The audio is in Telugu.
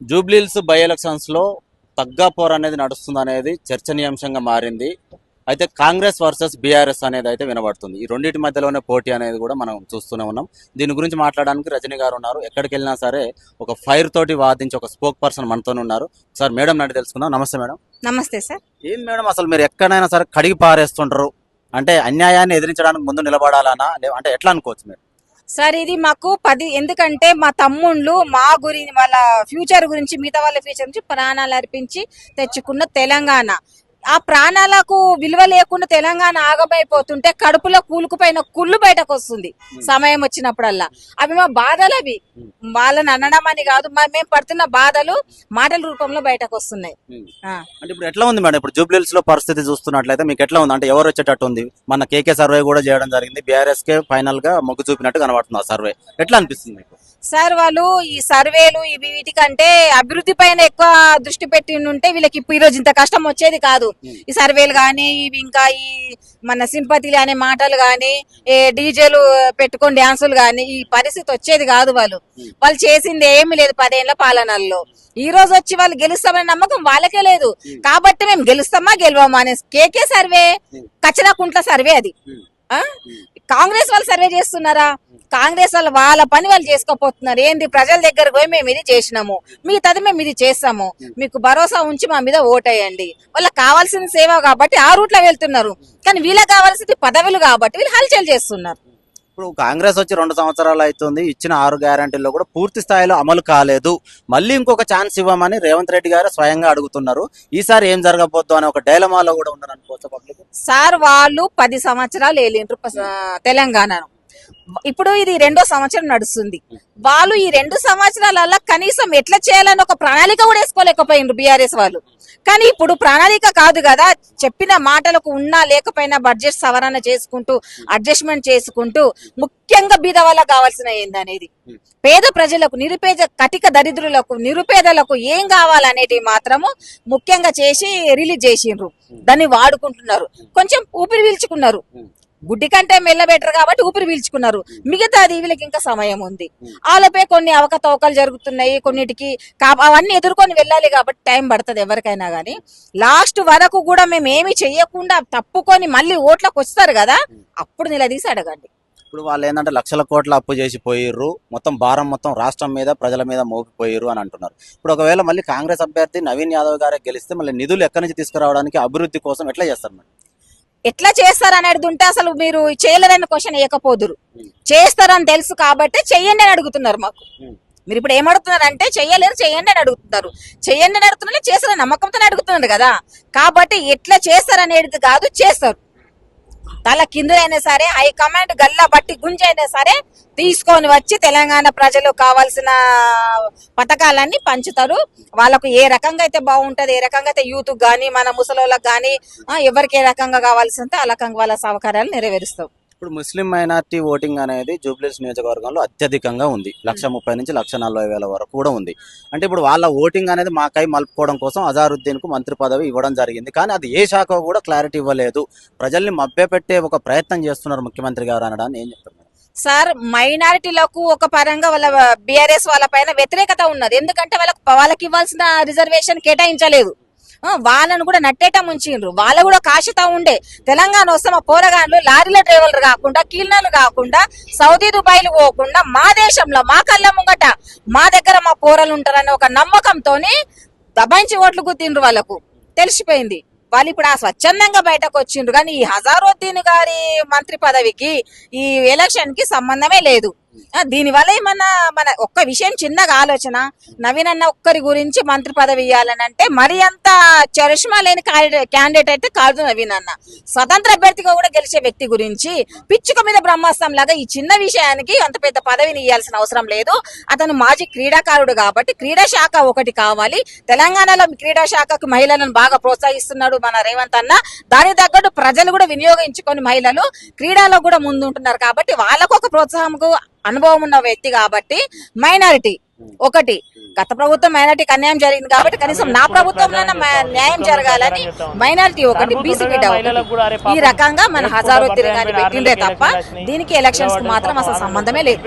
జూబ్లీల్స్ బై ఎలక్షన్స్లో తగ్గాపోర్ అనేది నడుస్తుంది అనేది చర్చనీయాంశంగా మారింది. అయితే కాంగ్రెస్ వర్సెస్ బీఆర్ఎస్ అనేది అయితే వినబడుతుంది. ఈ రెండింటి మధ్యలోనే పోటీ అనేది కూడా మనం చూస్తూనే ఉన్నాం. దీని గురించి మాట్లాడడానికి రజనీ గారు ఉన్నారు. ఎక్కడికి వెళ్ళినా సరే ఒక ఫైర్ తోటి వాదించి ఒక స్పోక్ పర్సన్ మనతోనే ఉన్నారు. సార్ మేడం నాటి తెలుసుకుందాం. నమస్తే మేడం. నమస్తే సార్. ఏం మేడం అసలు మీరు ఎక్కడైనా సరే కడిగి పారేస్తుంటారు అంటే అన్యాయాన్ని ఎదిరించడానికి ముందు నిలబడాలనా? అంటే ఎట్లా అనుకోవచ్చు మీరు? సార్ ఇది మాకు పది ఎందుకంటే మా తమ్ముళ్ళు మా గురి వాళ్ళ ఫ్యూచర్ గురించి మిగతా వాళ్ళ ఫ్యూచర్ గురించి ప్రాణాలు అర్పించి తెచ్చుకున్న తెలంగాణ. ఆ ప్రాణాలకు విలువ లేకుండా తెలంగాణ ఆగమైపోతుంటే కడుపులో కూలుకుపోయిన కుళ్ళు బయటకు వస్తుంది సమయం వచ్చినప్పుడల్లా. అవి మా బాధలు అవి వాళ్ళని అనడం అని కాదు మేము పడుతున్న బాధలు మాటల రూపంలో బయటకు వస్తున్నాయి. అంటే ఇప్పుడు ఎట్లా ఉంది మేడం? ఇప్పుడు జూబ్లీల్స్లో పరిస్థితి చూస్తున్నట్లయితే మీకు ఎట్లా ఉంది? అంటే ఎవరు వచ్చేటట్టు ఉంది? మన కేకే సర్వే కూడా చేయడం జరిగింది. బీఆర్ఎస్ కే ఫైనల్గా మొగ్గు చూపినట్టు కనబడుతుంది ఆ సర్వే. ఎట్లా అనిపిస్తుంది సార్ వాళ్ళు ఈ సర్వేలు ఇవి వీటికంటే అభివృద్ధి పైన ఎక్కువ దృష్టి పెట్టి ఉంటే వీళ్ళకి ఇప్పుడు ఈ రోజు ఇంత కష్టం వచ్చేది కాదు. ఈ సర్వేలు కానీ ఇవి ఇంకా ఈ మన సింపతిలు అనే మాటలు కానీ ఏ డీజేలు పెట్టుకొని డ్యాన్సులు కానీ ఈ పరిస్థితి వచ్చేది కాదు వాళ్ళు. వాళ్ళు చేసింది ఏమి లేదు పదేళ్ళ పాలనల్లో. ఈ రోజు వచ్చి వాళ్ళు గెలుస్తామనే నమ్మకం వాళ్ళకే లేదు. కాబట్టి మేము గెలుస్తామా గెలవమా అనే కేకే సర్వే కచ్చనకుంట్ల సర్వే అది. ఆ? కాంగ్రెస్ వాళ్ళు సర్వే చేస్తున్నారా? కాంగ్రెస్ వాళ్ళు వాళ్ళ పని వాళ్ళు చేసుకోపోతున్నారు. ఏంది? ప్రజల దగ్గరకు పోయి మేము ఇది చేసినాము. మిగతాది మేము ఇది చేస్తాము. మీకు భరోసా ఉంచి మా మీద ఓటేయండి. వాళ్ళకి కావాల్సిన సేవ కాబట్టి ఆ రూట్లో వెళ్తున్నారు. కానీ వీళ్ళకి కావాల్సింది పదవులు కాబట్టి వీళ్ళు హల్చల్ చేస్తున్నారు. ఇప్పుడు కాంగ్రెస్ వచ్చి రెండు సంవత్సరాలు అవుతుంది. ఇచ్చిన ఆరు గ్యారంటీల్లో కూడా పూర్తి స్థాయిలో అమలు కాలేదు. మళ్ళీ ఇంకొక ఛాన్స్ ఇవ్వమని రేవంత్ రెడ్డి గారు స్వయంగా అడుగుతున్నారు. ఈసారి ఏం జరగబోద్దు అనే ఒక డైలమాలో కూడా ఉన్నారు అనుకోవచ్చు పబ్లిక్. సార్ వాళ్ళు పది సంవత్సరాలు వెళ్ళిండ్రు తెలంగాణను. ఇప్పుడు ఇది రెండో సంవత్సరం నడుస్తుంది. వాళ్ళు ఈ రెండు సంవత్సరాలలో కనీసం ఎట్లా చేయాలని ఒక ప్రణాళిక కూడా వేసుకోలేకపోయిండ్రు బీఆర్ఎస్ వాళ్ళు. కానీ ఇప్పుడు ప్రణాళిక కాదు కదా చెప్పిన మాటలకు ఉన్నా లేకపోయినా బడ్జెట్ సవరణ చేసుకుంటూ అడ్జస్ట్మెంట్ చేసుకుంటూ ముఖ్యంగా బీద వల్ల కావాల్సిన ఏందనేది? పేద ప్రజలకు నిరుపేద కటిక దరిద్రులకు నిరుపేదలకు ఏం కావాలనేది మాత్రము ముఖ్యంగా చేసి రిలీజ్ చేసిండ్రు. దాన్ని వాడుకుంటున్నారు. కొంచెం ఊపిరి పీల్చుకున్నారు. గుడ్డి కంటే మెల్ల బెటర్ కాబట్టి ఊపిరి పీల్చుకున్నారు. మిగతాది వీళ్ళకి ఇంకా సమయం ఉంది. వాళ్ళపై కొన్ని అవకతవకలు జరుగుతున్నాయి కొన్నిటికి అవన్నీ ఎదుర్కొని వెళ్ళాలి కాబట్టి టైం పడుతుంది ఎవరికైనా కానీ లాస్ట్ వరకు కూడా మేము ఏమి చెయ్యకుండా తప్పుకొని మళ్ళీ ఓట్లకు వస్తారు కదా అప్పుడు నిలదీసి అడగండి. ఇప్పుడు వాళ్ళు ఏంటంటే లక్షల కోట్ల అప్పు చేసి పోయిర్రు మొత్తం భారం మొత్తం రాష్ట్రం మీద ప్రజల మీద మోగిపోయిర్రు అని అంటున్నారు. ఇప్పుడు ఒకవేళ మళ్ళీ కాంగ్రెస్ అభ్యర్థి నవీన్ యాదవ్ గారే గెలిస్తే మళ్ళీ నిధులు ఎక్కడి నుంచి తీసుకురావడానికి అభివృద్ధి కోసం ఎట్లా చేస్తారు ఎట్లా చేస్తారు అనేది ఉంటే అసలు మీరు చేయలేదని క్వశ్చన్ వేయకపోదురు. చేస్తారని తెలుసు కాబట్టి చెయ్యండి అని అడుగుతున్నారు మాకు. మీరు ఇప్పుడు ఏమడుగుతున్నారు అంటే చెయ్యలేరు చెయ్యండి అని అడుగుతున్నారు. చెయ్యండి అని అడుగుతున్నారు చేస్తారని నమ్మకంతో అడుగుతున్నారు కదా. కాబట్టి ఎట్లా చేస్తారనేది కాదు చేస్తారు. తల కింద అయినా సరే హైకమాండ్ గల్లా బట్టి గుంజ అయినా సరే తీసుకొని వచ్చి తెలంగాణ ప్రజలు కావాల్సిన పథకాలన్నీ పంచుతారు. వాళ్ళకు ఏ రకంగా అయితే బాగుంటది ఏ రకంగా అయితే యూత్ కానీ మన ముసలోళ్ళకి కానీ ఎవరికి ఏ రకంగా కావాల్సి ఆ రకంగా వాళ్ళ సౌకర్యాలు నెరవేరుస్తాం. ఇప్పుడు ముస్లిం మైనార్టీ ఓటింగ్ అనేది జూబ్లీస్ నియోజకవర్గంలో అత్యధికంగా ఉంది. లక్ష ముప్పై నుంచి లక్ష నలభై వేల వరకు కూడా ఉంది. అంటే ఇప్పుడు వాళ్ళ ఓటింగ్ అనేది మాకై మలుపుకోవడం కోసం అజారుద్దీన్కు మంత్రి పదవి ఇవ్వడం జరిగింది. కానీ అది ఏ శాఖ కూడా క్లారిటీ ఇవ్వలేదు. ప్రజల్ని మభ్యపెట్టే ఒక ప్రయత్నం చేస్తున్నారు ముఖ్యమంత్రి గారు అనడాన్ని ఏం చెప్తున్నారు సార్ మైనారిటీలకు ఒక పరంగా వాళ్ళ బీఆర్ఎస్ వాళ్ళ పైన వ్యతిరేకత ఉన్నది. ఎందుకంటే వాళ్ళకి వాళ్ళకి ఇవ్వాల్సిన రిజర్వేషన్ కేటాయించలేదు. వాళ్ళను కూడా నట్టేట ముంచిండ్రు. వాళ్ళ కూడా కాశత ఉండే. తెలంగాణ వస్తే మా పోరగాన్లు లారీల డ్రైవర్లు కాకుండా కీలనలు కాకుండా సౌదీ దుబాయ్లు పోకుండా మా దేశంలో మా కళ్ళ ముంగట మా దగ్గర మా పోరలు ఉంటారనే ఒక నమ్మకంతోని దబాయించి ఓట్లు గుర్తిండ్రు వాళ్ళకు. తెలిసిపోయింది. వాళ్ళు ఇప్పుడు ఆ స్వచ్ఛందంగా బయటకు వచ్చిండ్రు. కానీ ఈ హజారుద్దీన్ గారి మంత్రి పదవికి ఈ ఎలక్షన్కి సంబంధమే లేదు. దీనివల్ల ఏమన్నా మన ఒక్క విషయం చిన్నగా ఆలోచన నవీన్ అన్న ఒక్కరి గురించి మంత్రి పదవి ఇవ్వాలని అంటే మరి అంత చరిష్మా లేని క్యాండిడేట్ అయితే కాదు నవీన్ అన్న స్వతంత్ర అభ్యర్థిగా కూడా గెలిచే వ్యక్తి గురించి పిచ్చుక మీద బ్రహ్మాస్త్రం లాగా ఈ చిన్న విషయానికి అంత పెద్ద పదవిని ఇవ్వాల్సిన అవసరం లేదు. అతను మాజీ క్రీడాకారుడు కాబట్టి క్రీడా శాఖ ఒకటి కావాలి. తెలంగాణలో క్రీడా శాఖకు మహిళలను బాగా ప్రోత్సహిస్తున్నాడు మన రేవంత్ అన్న. దాని తగ్గట్టు ప్రజలు కూడా వినియోగించుకొని మహిళలు క్రీడలో కూడా ముందుంటున్నారు కాబట్టి వాళ్ళకు ఒక ప్రోత్సాహంకు అనుభవం ఉన్న వ్యక్తి కాబట్టి మైనారిటీ ఒకటి. గత ప్రభుత్వం మైనారిటీకి అన్యాయం జరిగింది కాబట్టి కనీసం నా ప్రభుత్వంలో న్యాయం జరగాలని మైనారిటీ ఒకటి బీసీ ఈ రకంగా మన హజారుద్దీన్ గాని పెట్టిందే తప్ప దీనికి ఎలక్షన్స్ మాత్రం అసలు సంబంధమే లేదు.